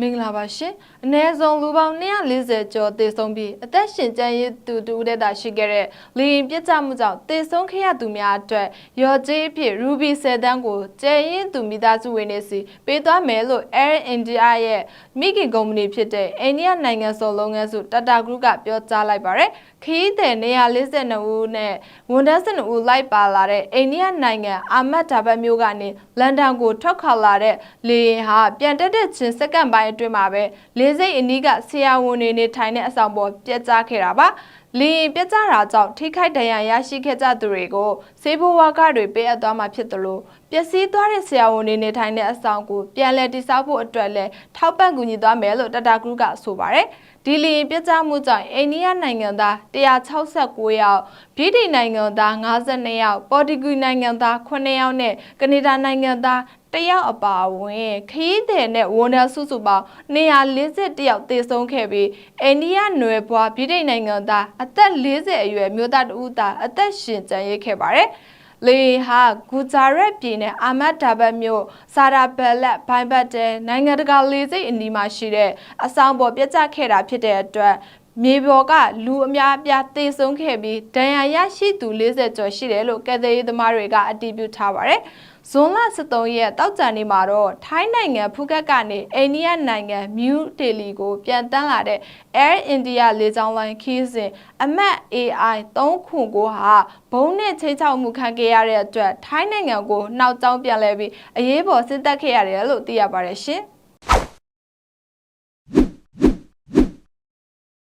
မင်္ဂလာပါရှင်အ ਨੇ ဆုံးလူပေါင်း240ကျော်သေဆုံးပြီးအသက်ရှင်ကျန်းရည်သူတူတဲ့တာရှိခဲ့တဲ့လေရင်ပြစ်ကြမှုကြောင့်သေဆုံးခဲ့ရသူများအတွက်ရော်ကြေးအဖြစ် Ruby 10တန်းကိုကျန်းရည်သူမိသားစုဝင်တွေစီပေးသွားမယ်လို့ Air India ရဲ့မိခင်ကုမ္ပဏီဖြစ်တဲ့အိန္ဒိယနိုင်ငံစုံလုပ်ငန်းစု Tata Group ကပြောကြားလိုက်ပါတယ်ခရီးသည်142ဦးနဲ့ဝန်ထမ်း12ဦးလိုက်ပါလာတဲ့အိန္ဒိယနိုင်ငံအာမတ်ဒါဘတ်မြို့ကနေလန်ဒန်ကိုထွက်ခွာလာတဲ့လေယာဉ်ဟာပြန်တက်တဲ့ချင်းစက္ကန့်ပိုင်းအတွင်းမှာပဲလေစိတ်အနီးကဆရာဝန်တွေနေထိုင်တဲ့အဆောင်ပေါ်ပြက်ကျခဲ့တာပါလင်းပြက်ကျတာကြောင့်ထိခိုက်ဒဏ်ရာရရှိခဲ့ကြသူတွေကိုစေဘဝါကတွေပေးအပ်သွားမှာဖြစ်တယ်လို့ပျက်စီးသွားတဲ့ဆရာဝန်တွေနေထိုင်တဲ့အဆောင်ကိုပြန်လည်တည်ဆောက်ဖို့အတွက်လည်းထောက်ပံ့ကူညီသွားမယ်လို့တတာဂရုကဆိုပါတယ်ဒီလင်းပြက်ကျမှုကြောင့်အိန္ဒိယနိုင်ငံသား169ယောက်ဗြိတိန်နိုင်ငံသား52ယောက်ပေါ်တူဂီနိုင်ငံသား9ယောက်နဲ့ကနေဒါနိုင်ငံသား တယောက်အပါအဝင်ခရီးသည်နဲ့ဝန်ထမ်းစုစုပေါင်း241ယောက်သေဆုံးခဲ့ပြီးအိန္ဒိယနွယ်ဘွားဗြိတိန်နိုင်ငံသားအသက်40အရွယ်မြို့သားတဦးသာအသက်ရှင်ကျန်ရစ်ခဲ့ပါတယ်။လေဟာဂူဂျာရက်ပြည်နယ်အာမတ်ဒါဘတ်မြို့စာရာဘယ်လက်ဘိုင်ဘတ်တဲနိုင်ငံတကာလေဆိပ်အနီးမှာရှိတဲ့အဆောင်ပေါ်ပြတ်ကျခဲ့တာဖြစ်တဲ့အတွက် မြေပေါ်ကလူအများအပြားသေဆုံးခဲ့ပြီးဒဏ်ရာရရှိသူ40ကျော်ရှိတယ်လို့ကယ်ဆယ်ရေးသမားတွေကအတည်ပြုထားပါတယ်။ဇွန်လ23ရက်တောက်ကြံနေ့မှာတော့ထိုင်းနိုင်ငံဖူးကတ်ကနေအိန္ဒိယနိုင်ငံမြူးဒေလီကိုပြန်တန်းလာတဲ့ Air India လေကြောင်းလိုင်းခီးစဉ်အမတ် AI 309ဟာဘုံနဲ့ချိတ်ချောက်မှုခံခဲ့ရတဲ့အတွက်ထိုင်းနိုင်ငံကိုနှောက်ကြောင်းပြန်လဲပြီးအရေးပေါ်စစ်တပ်ခဲ့ရတယ်လို့သိရပါတယ်ရှင်။